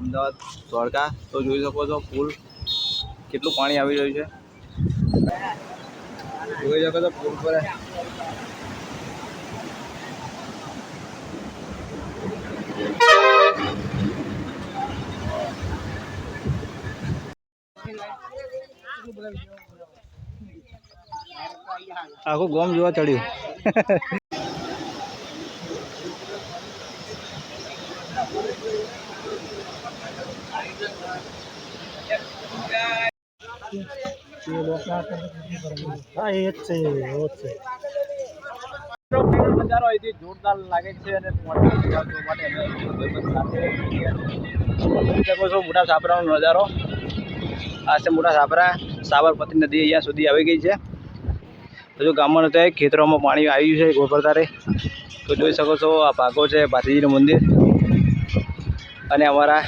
અમદાવાદ દ્વારકા. તો જોઈ શકો છો પુલ કેટલું પાણી આવી રહ્યું છે. જોઈ શકો છો પુલ પર આખું ગોમ જોવા ચડ્યું. હા, એ જ નજારો અહીંથી જોરદાર લાગે છે અને શકો છો મોટા સાપરાનો નજારો. આ છે મોટા સાપરા સાબરમતી નદી અહીંયા સુધી આવી ગઈ છે. હજુ ગામમાં નથી ખેતરોમાં પાણી આવી ગયું છે ગોપરતારે તો જોઈ શકો છો આ ભાગો છે, ભાતીજીનું મંદિર. અને અમારા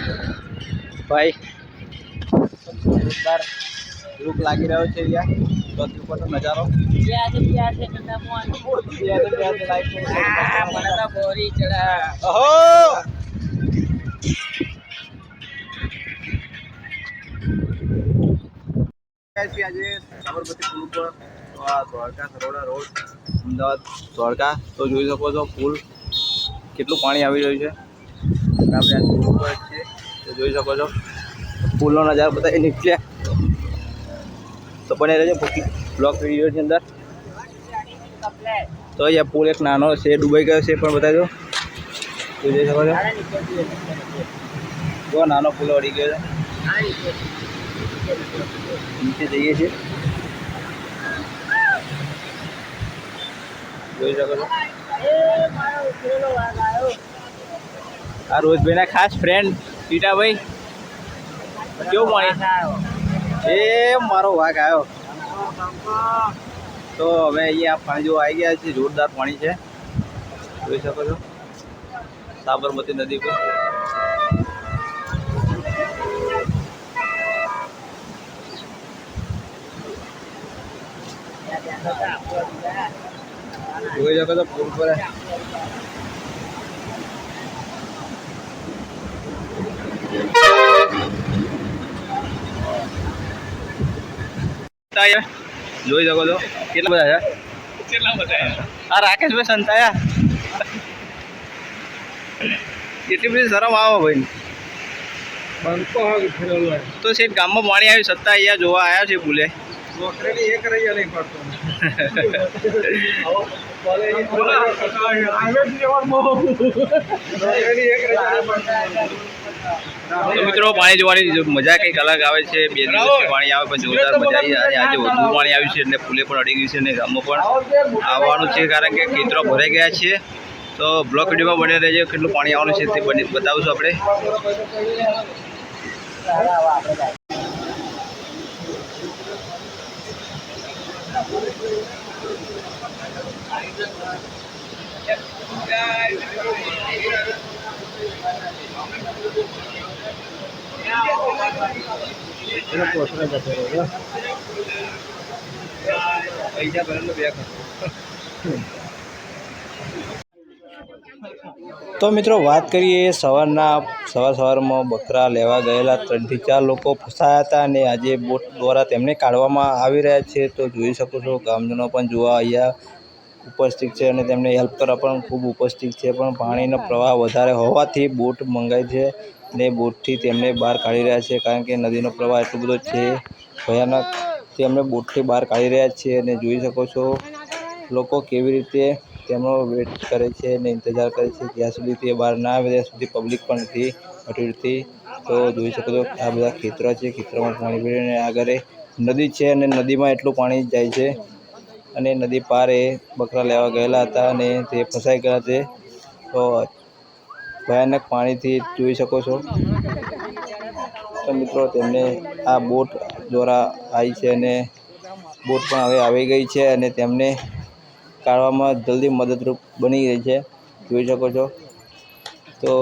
ભાઈ, જોરદાર રૂપ લાગી રહ્યો છે અહીંયા બસ ઉપરનો નજારો. આજે સાબરમતી પુલ ઉપર સરોડા રોડ, અમદાવાદ દ્વારકા, તો જોઈ શકો છો પુલ. કેટલું પાણી આવી રહ્યું છે. આપણે આ પુલ ઉપર જોઈ શકો છો. પુલનો નજારો બધા નીકળ્યા. તો બને રહેજો બ્લોક વિડીયોની અંદર. તો અહીંયા પુલ એક નાનો છે ડૂબાઈ ગયો છે પણ બતાવી દો તો જોઈ શકો છો. જો નાનો પુલ અડી ગયો છે. નીચે જઈએ છીએ. જોઈ શકો છો. આ રોજભાઈના ખાસ ફ્રેન્ડ ટીટાભાઈ કેવું પાણી? એ મારો વાઘ આવ્યો. તો હવે અહીંયા પાણી જો આવી ગયા છે, જોરદાર પાણી છે. જોઈ શકો છો. સાબરમતી નદી પર. જોઈ શકો છો, પૂર પર જોઈ શકો છો. કેટલા બધા છે? કેટલા બધા આ રાકેશભાઈ સંતાયા. કેટલી બધી શરમ આવો ભાઈ. તો શેઠ ગામમાં પાણી આવ્યું સત્તા અહીંયા જોવા આવ્યા છે ભૂલે. એક તો મિત્રો પાણી જોવાની મજા કંઈક અલગ આવે છે બે દિવસથી પાણી આવે પણ જોરદાર મજા આવી અને આજે વધુ પાણી આવ્યું છે એટલે ફૂલે પણ અડી ગયું છે અને ગામમાં પણ આવવાનું છે કારણ કે ખેતરો ભરાઈ ગયા છે. તો બ્લોક વિડીયોમાં બને રહેજો કેટલું પાણી આવવાનું છે તે બની બતાવીશું આપણે. પૈસા ભરેલો બે તો મિત્રો વાત કરીએ સવારના, સવાર સવારમાં બકરા લેવા ગયેલા. ત્રણથી ચાર લોકો ફસાયા હતા અને આજે બોટ દ્વારા તેમને કાઢવામાં આવી રહ્યા છે. તો જોઈ શકો છો, ગામજનો પણ જોવા અહીંયા ઉપસ્થિત છે અને તેમને હેલ્પ કરવા પણ ખૂબ ઉપસ્થિત છે. પણ પાણીનો પ્રવાહ વધારે હોવાથી બોટ મંગાઈ છે. અને બોટથી તેમને બહાર કાઢી રહ્યા છે, કારણ કે નદીનો પ્રવાહ એટલો બધો છે, ભયાનક. તેમને બોટથી બહાર કાઢી રહ્યા છે અને જોઈ શકો છો, લોકો કેવી રીતે તેમનો વેટ કરે છે અને ઇંતજાર કરે છે, જ્યાં સુધી તે બહાર ના આવે, ત્યાં સુધી પબ્લિક પણ નથી રહેતી તો જોઈ શકો છો, આ બધા ખેતરો છે, ખેતરોમાં પાણી ભરીને આગળ નદી છે અને નદીમાં એટલું પાણી જાય છે. અને નદી પાર એ બકરા લેવા ગયેલા હતા અને તે ફસાઈ ગયા છે. તો ભયાનક પાણીથી જોઈ શકો છો. તો મિત્રો, તેમને આ બોટ દ્વારા આવી છે અને બોટ પણ હવે આવી ગઈ છે અને તેમને કાઢવામાં જલ્દી મદદરૂપ બની રહી છે. જોઈ શકો છો. તો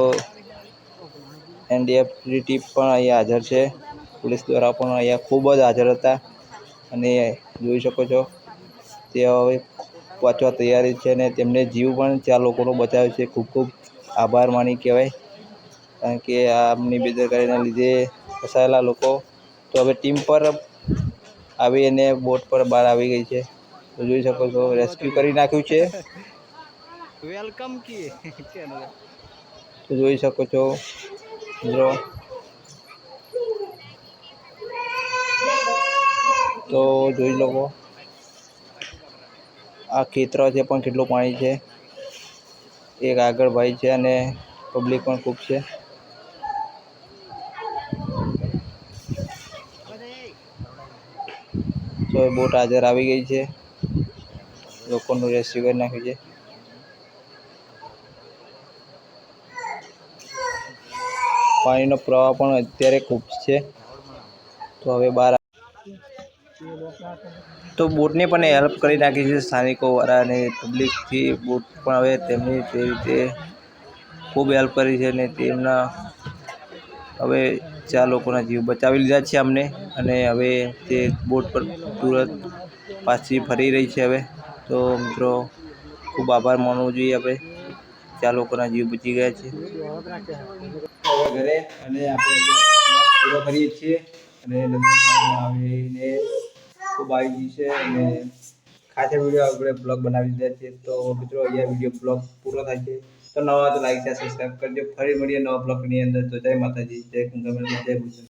એનડીએફની ટીમ પણ અહીંયા હાજર છે. પોલીસ દ્વારા પણ અહીંયા ખૂબ જ હાજર હતા. અને જોઈ શકો છો તે હવે વાંચવા તૈયારી છે અને તેમને જીવ પણ ચાર લોકોનો બચાવ્યો છે. ખૂબ ખૂબ આભાર માની કહેવાય. કારણ કે આમની બેદરકારીના લીધે ફસાયેલા લોકો તો હવે ટીમ પર આવી અને બોટ પર બહાર આવી ગઈ છે. તો જોઈ શકો છો રેસ્ક્યુ કરી નાખ્યું છે. વેલકમ કી? તો જોઈ શકો છો મિત્રો. તો જોઈ લોકો આ ખેતર છે પણ કેટલું પાણી છે. એક આગળ ભાઈ છે અને પબ્લિક પણ ખૂબ છે. તો એ બોટ હાજર આવી ગઈ છે. લોકોનું રેસ્ક્યુ કરી નાખ્યું છે. પાણીનો પ્રવાહ પણ અત્યારે ખૂબ છે. તો હવે બહાર તો બોટને પણ હેલ્પ કરી નાખી છે સ્થાનિકો વાળા અને પબ્લિકથી બોટ પણ હવે તેમની તે રીતે ખૂબ હેલ્પ કરી છે અને તેમના હવે ચાર લોકોના જીવ બચાવી લીધા છે અમને. અને હવે તે બોટ પર તુરંત પાછી ફરી રહી છે હવે. તો મિત્રો, ખૂબ આભાર માનવો જોઈએ આપણે. ચાર લોકોના જીવ બચી ગયા છે. ઘરે અને આપણે પૂરો કરીએ છીએ. અને આવીને ખૂબ છે અને ખાસે વીડિયો આપણે બ્લોગ બનાવી દીધા છે, તો મિત્રો અહીંયા વીડિયો બ્લોગ પૂરો થાય છે. તો નવા તો લાઈક સબસ્ક્રાઈબ કરજો. ફરી મળીએ નવા બ્લોગની અંદર. તો જય માતાજી, જય કુંભ જય ગુજરાત